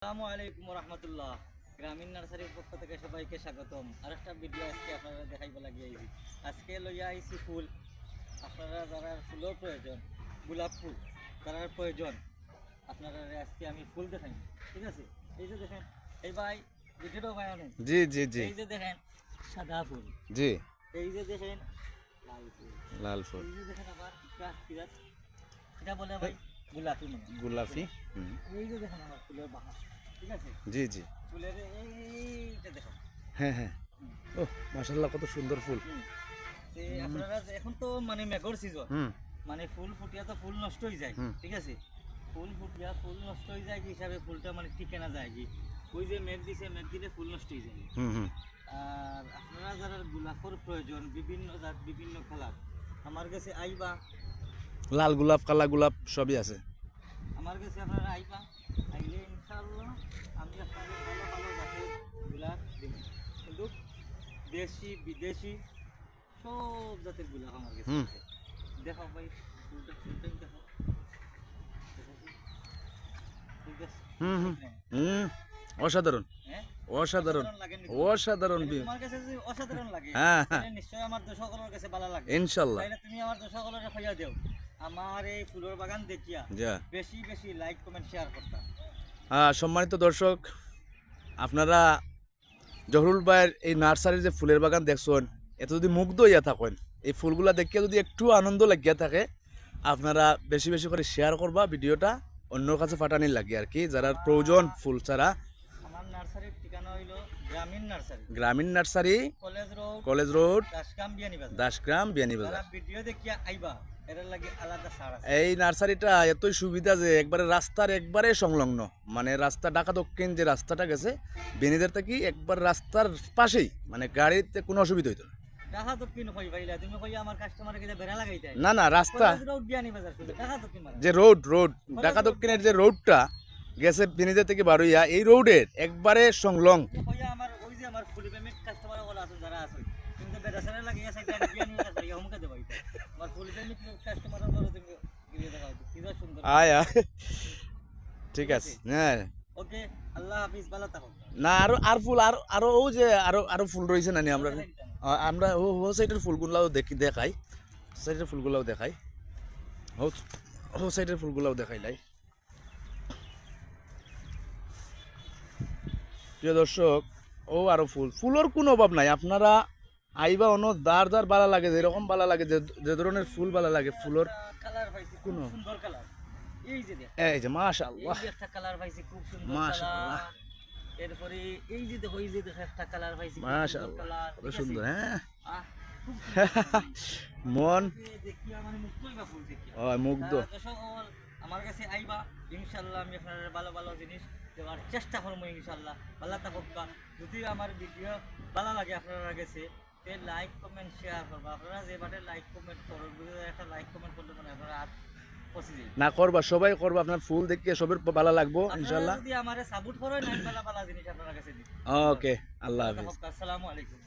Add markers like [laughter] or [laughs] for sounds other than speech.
আসসালামু আলাইকুম রহমতুল্লাহ গ্রামীণ নার্সারির পক্ষ থেকে সবাইকে স্বাগতম। আর একটা ভিডিও আজকে আপনারা দেখাইব লাগি আইছি। আজকে লইয়া আইছি ফুল। আপনারা যারা ফুলের প্রয়োজন গোলাপ ফুল যারা প্রয়োজন আপনারা আজকে আমি ফুল দেখাই ঠিক আছে? এই যে দেখেন এই ভাই ভিডিওটা ভাই জি জি জি। এই যে দেখেন সাদা ফুল। জি। এই যে দেখেন লাল ফুল। লাল ফুল। এই যে দেখেন আবার এটা বলে ভাই গোলাপি জি জি। হ্যাঁ হ্যাঁ। ও মাশাল্লাহ কত সুন্দর ফুল। আপনারা এখন তো মানে মেঘর সিজন মানে ফুল ফুটিয়া তো ফুল নষ্ট হয়ে যায় ঠিক আছে? ফুল ফুটিয়া ফুল নষ্ট হয়ে যায় কি হিসাবে ফুলটা মানে টিকে না যায় কি? ওই যে মেঘ দিছে মেঘ দিলে ফুল নষ্ট হয়ে যায়। আর আপনারা যারা গোলাপের প্রয়োজন বিভিন্ন জাত বিভিন্ন কালার আমার কাছে আইবা। লাল গোলাপ কালা গোলাপ সবই আছে। আমার কাছে আপনারা আইবা আইলে ইনশাআল্লাহ আমি আপনাদের ভালো ভালো জাতের গোলাপ দিব। কিন্তু দেশি বিদেশি সব জাতের গোলাপ আমার কাছে দেখো ভাই ফুলটা ফুলটাই দেখো দেখো। কি? ঠিক আছে? হুম। হুম হুম অসাধারণ? অসাধারণ? অসাধারণ তোমার কাছে যদি অসাধারণ লাগে হ্যাঁ হ্যাঁ। নিশ্চয়ই আমার দর্শকদের কাছে ভালো লাগে ইনশাল্লাহ তাইলে তুমি আমার দর্শকদের দেও। আমার এই ফুলের বাগান দেখিয়া বেশি বেশি লাইক কমেন্ট শেয়ার করতাম। হ্যাঁ সম্মানিত দর্শক আপনারা জহরুল ভাইয়ের এই নার্সারির যে ফুলের বাগান দেখছেন এত যদি মুগ্ধ হইয়া থাকেন এই ফুলগুলা দেখিয়া যদি একটু আনন্দ লাগিয়া থাকে আপনারা বেশি বেশি করে শেয়ার করবা ভিডিওটা অন্যর কাছে পাঠানি লাগে আর কি যারা প্রয়োজন ফুল ছাড়া। নার্সারির ঠিকানা হইল Grameen nursery. Grameen nursery college road college road দাসকাম Beanibazar. Dasgram Beanibazar video দেখিয়া আইবা এই নার্সারিটা এতই সুবিধা যে একবারে রাস্তার একবারে সংলগ্ন। মানে রাস্তা ঢাকা দক্ষিণ যে রাস্তাটা গেছে বেনিদের থেকে একবার রাস্তার পাশেই মানে গাড়িতে কোনো অসুবিধা হইতো না। না না রাস্তা যে রোড রোড ঢাকা দক্ষিণের যে রোডটা গেছে বেনিদের থেকে বারুইয়া এই রোডের একবারে সংলং। আয় ঠিক আছে হ্যাঁ। ওকে আল্লাহ হাফিজ ভালো থাকো। না আরও আর ফুল আর আরও ও যে আরও আরও ফুল রয়েছে না নি আমরা? আমরা ও ও সাইডের ফুলগুলাও দেখি দেখাই। সাইডের ফুলগুলাও দেখাই। ও ও সাইডের ফুলগুলাও দেখাই লাই। প্রিয় দর্শক ও আরও ফুল। ফুলের কোনো অভাব নাই। আপনারা আইবা অন্য দার দার বালা লাগে যেরকম বালা লাগে যে যে ধরনের ফুল বালা লাগে ফুলের কোনো? এই যে মাশাআল্লাহ। একটা কালার পাইছি খুব সুন্দর মাশাআল্লাহ। এরপরে এই যে দেখো এই যে দেখো একটা কালার পাইছি মাশাআল্লাহ। কত সুন্দর হ্যাঁ? [laughs] মন। মুগ্ধ। আমার কাছে আইবা। ইনশাল্লাহ আমি আপনার ভালো ভালো জিনিস দেওয়ার চেষ্টা করব ইনশাল্লাহ। আল্লাহ থাকুক বা যদি আমার ভিডিও ভালো লাগে আপনারা গেছে তে লাইক কমেন্ট শেয়ার করব। আপনারা যে বাটে লাইক কমেন্ট করবেন একটা লাইক কমেন্ট করলে মানে আপনারা আর না করবা সবাই করবা আপনার ফুল দেখে সবের ভালো লাগবো ইনশাআল্লাহ যদি আমারে সাপোর্ট করেন আমি ভালো ভালো জিনিস আপনার কাছে দিই ওকে আল্লাহ হাফিজ। আসসালামু আলাইকুম।